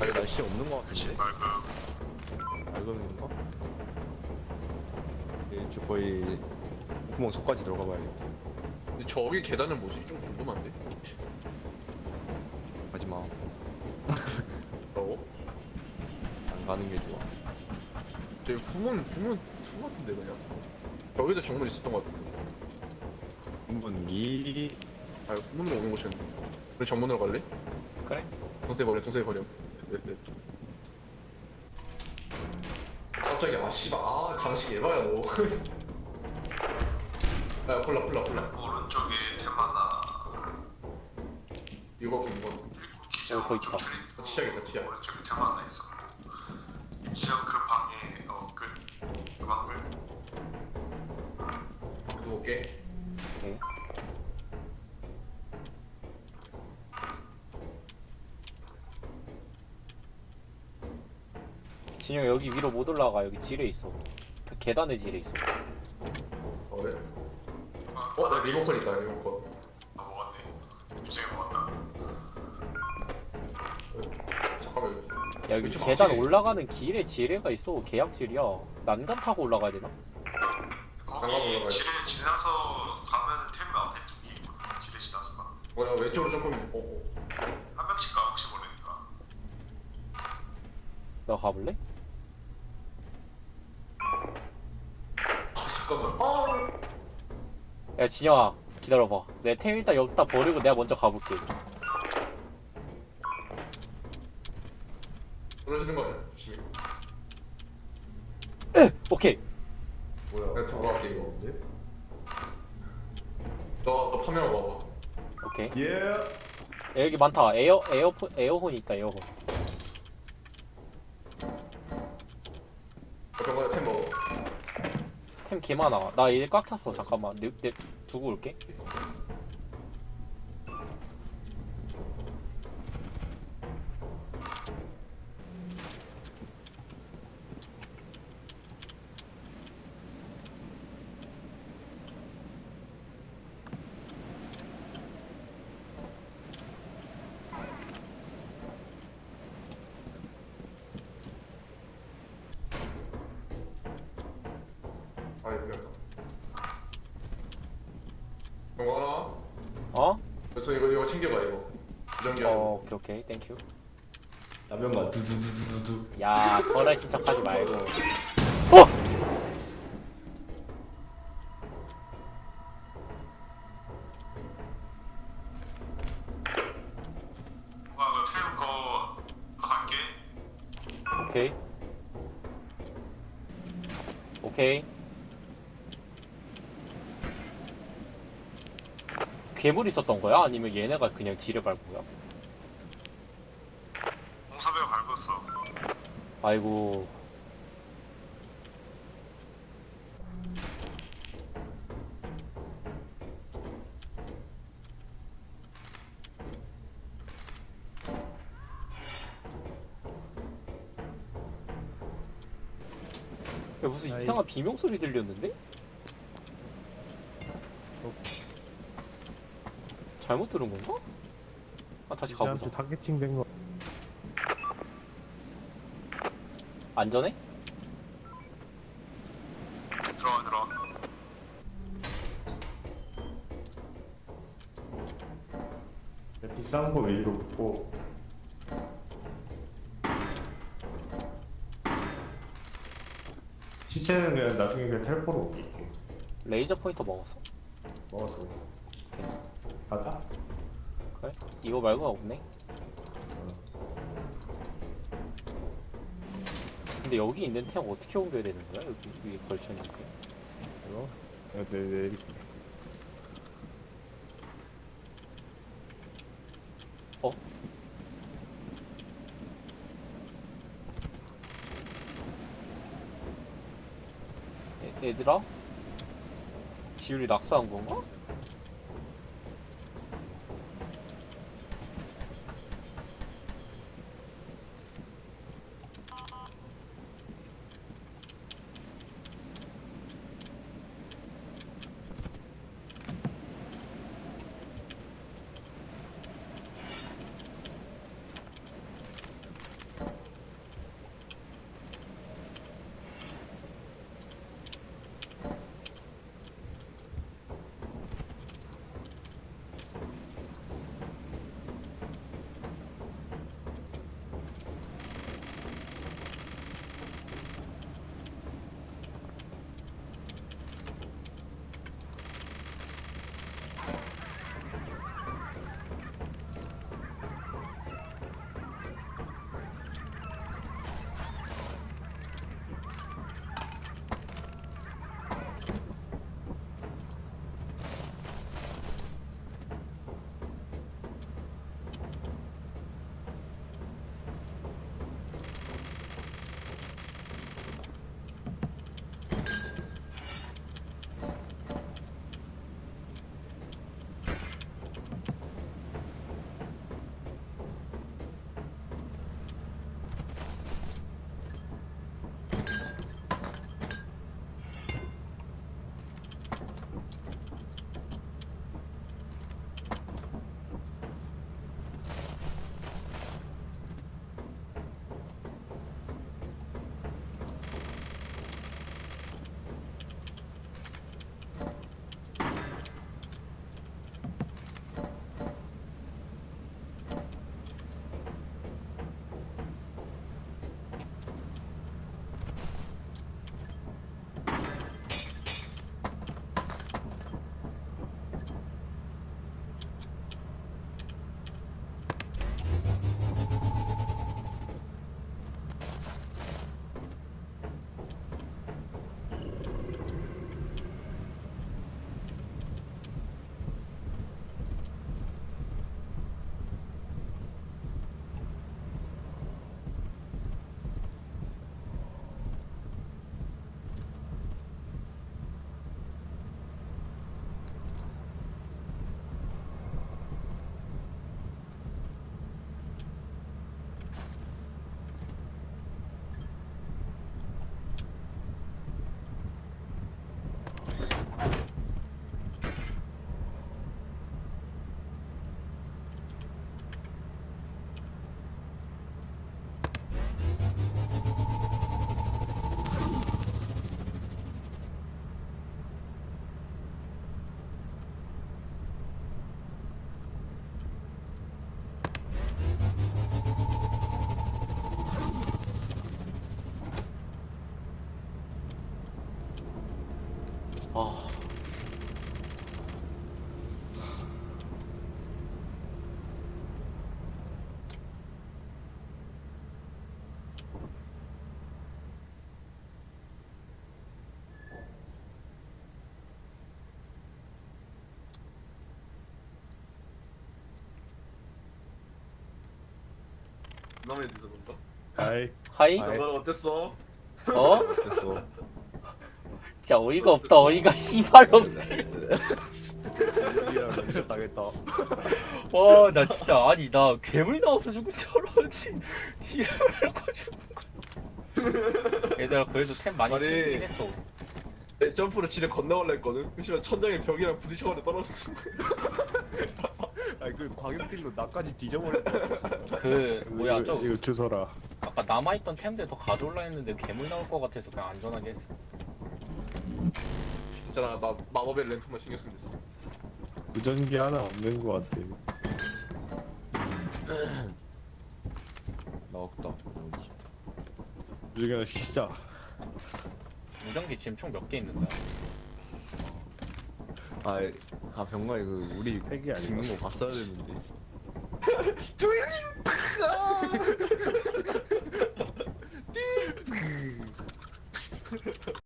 아니 날씨 없는 거 같은데? 맑은 건가? 예, 저 거의 구멍 속까지 들어가 봐야겠다. 근데 저기 계단은 뭐지? 좀 궁금한데? 하지마. 어? 안 가는 게 좋아. 저기 후문 후문 투 같은데 그냥 여기도 정문 있었던 것 같은데 한분이 아 후문으로 오는 곳이었네 우리 정문으로 갈래? 그래? 동생 버려 동생 버려. 갑자기 아 씨발 아 장식 예봐야 뭐. 아, 콜라 콜라 콜라. 오른쪽에 테마나 이거 기자 어, 거기 있다. 다 치약이다 치약. 오른쪽에 테마나 있어. 지금 그 방에 어그 그방글? 누울게 오케이. 진영 여기 위로 못 올라가 여기 지뢰 있어 계단에 지뢰 있어 어 그래? 어? 나 리모컨 있다 리모컨 아 먹었네 유정이 먹었다 잠깐만 야 여기 좀 계단 앞에- 올라가는 길에 지뢰가 있어 계약질이야 난간 타고 올라가야 되나? 거기 올라가요. 지뢰 지나서 가면 템 앞에 두개 있거든 지뢰 지나서 가한 뭐야 왼쪽으로 조금 어, 어. 명씩 가 혹시 모르니까 너 가볼래? 잠깐만. 아야 진영아 기다려봐. 내 템 일단 여기다 버리고 내가 먼저 가볼게. 떨어지는 거 아니야? 조심히 오케이. 뭐야? 내가 들어갈게 이거. 근데 너 너 파밍하고 와봐. 오케이. 예. 야, 여기 많다. 에어 에어폰 에어혼이 있다 에어혼. 어떤 거야 템 먹어 템 개 많아. 나 이제 꽉 찼어. 잠깐만. 내, 내 두고 올게 아 이거 이거 하나? 어? 그래서 이거 이거 챙겨가 이거. 부정기 어 오케이 오케이. 땡큐 라면만 두두두두두. 야 거래신 척하지 말고. 그거 갈게. 오케이. 오케이 괴물 있었던 거야? 아니면 얘네가 그냥 지뢰 밟은 거야? 공사배가 밟았어 아이고 야 무슨 아이. 이상한 비명 소리 들렸는데? 잘못 들은 건가? 아 다시 가보자 타겟팅 된 거. 안전해? 들어와 들어와 비싼 거 위로 붙고. 시체는 그냥 나중에 그냥 텔포로 옮길게. 레이저 포인터 먹었어? 먹었어. 가자. 그래? 이거 말고 없네 근데 여기 있는 템 어떻게 옮겨야 되는 거야? 여기 위에 걸쳐있는 거 이거. 네, 네, 네. 어? 애, 얘들아? 지율이 낙사한 건가? 남의 뒤서 본다. 아이 하이? 아이. 너는 어땠어? 어? 됐어. 진짜 어이가 없다 어이가 씨발 없네 이랑 런샷 당했다. 와나 진짜 아니 나 괴물 나와서 죽은 줄 알았지 지랄하고 죽은 거야 얘들아 그래도 템 많이 아니. 챙기긴 했어 내 점프로 지뢰 건너갈라 했거든. 그시면 천장에 벽이랑 부딪혀가지고 떨어졌어. 아니 그 광역딜로 나까지 뒤져버렸다. 그 뭐야 저 이거 주워라 아까 남아있던 템들 더 가져올라 했는데 괴물 나올 것 같아서 그냥 안전하게 했어 괜찮아, 나 마법의 램프만 신경 쓰면 됐어. 무전기 하나 없는 거 같아 나 없다. 여기. 무전기 시자 무전기 지금 총 몇 개 있는 거야? 아, 아 병마이 그 우리 색이 아니야. 찍는 거 봤어야 되는데. 조용히!